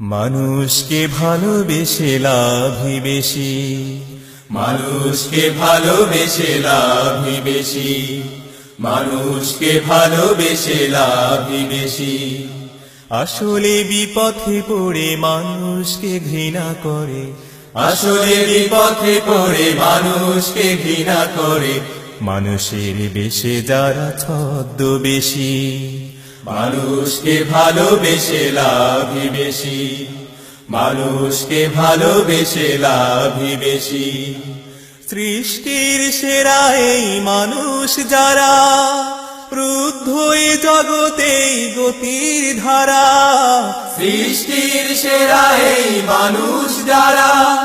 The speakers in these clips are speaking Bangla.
মানুষকে ভালোবেসে লাভই বেশি। মানুষকে ভালোবেসে লাভই বেশি। মানুষকে ভালোবেসে লাভই বেশি। আসলে বিপথে পড়ে মানুষকে ঘৃণা করে। আসলে বিপথে পড়ে মানুষকে ঘৃণা করে। মানুষের বেশে যারা ছদ্ম বেশি মানুষকে ভালোবেসে লাভই বেশি। মানুষকে ভালোবেসে লাভই বেশি। সৃষ্টির সেরা এই মানুষ যারা, রুদ্ধ জগতে গতির ধারা। সৃষ্টির সেরা এই মানুষ যারা,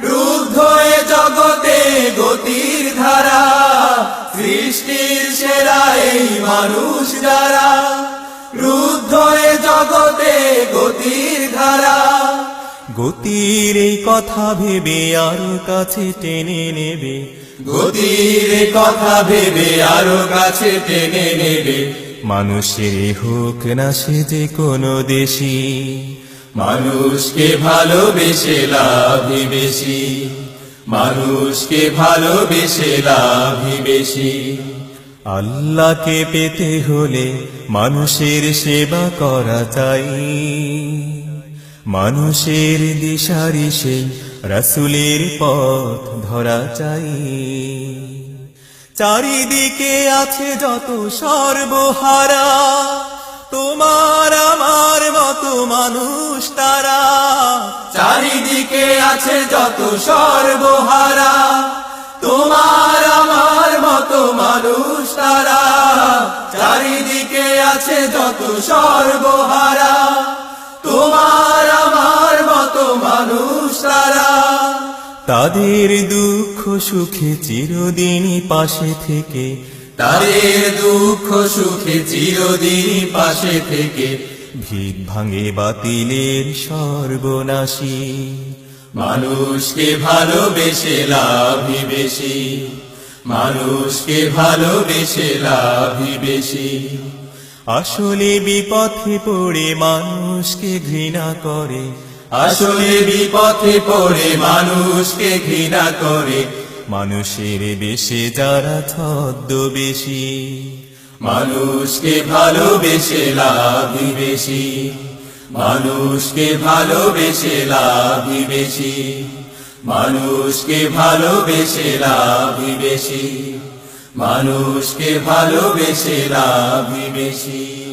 রুদ্ধ জগতে গতির ধারা। সৃষ্টির সেরা এই মানুষ যারা রুদ্ধ এ জগতে গতির ধারা। গতির এই কথা ভেবে আরও কাছে টেনে নেবে। গতির এই কথা ভেবে আরও কাছে টেনে নেবে। মানুষের হোক না সে যে কোনো দেশি। মানুষকে ভালোবেসে লাভই বেশি। মানুষকে ভালোবেসে লাভই বেশি। আল্লাহকে পেতে হলে মানুষের সেবা করা চাই। মানুষের দিশারি সেই রাসুলের পথ ধরা চাই। চারিদিকে আছে যত সর্বহারা, তোমার আমার মতো মানুষ তারা। চারিদিকে আছে যত সর্বহারা, তোমার আছে যত সর্বহারা। তোমার আমার মতো মানুষ তারা। তাদের দুঃখ সুখে চিরদিনই পাশে থেকে। তাদের দুঃখ সুখে চিরদিনই পাশে থেকে। ভিত ভাঙে বাতিলের সর্বনাশী। মানুষকে ভালোবেসে লাভই বেশি। মানুষকে ভালোবেসে লাভই বেশি। আসলে বিপথে পড়ে মানুষকে ঘৃণা করে। আসলে বিপথে পড়ে মানুষকে ঘৃণা করে। মানুষের বেশে যারা ছদ্ম বেশি মানুষকে ভালোবেসে লাভই বেশি। মানুষকে ভালোবেসে লাভই বেশি। মানুষকে ভালোবেসে লাভই বেশি। মানুষকে ভালোবেসে লাভই বেশি।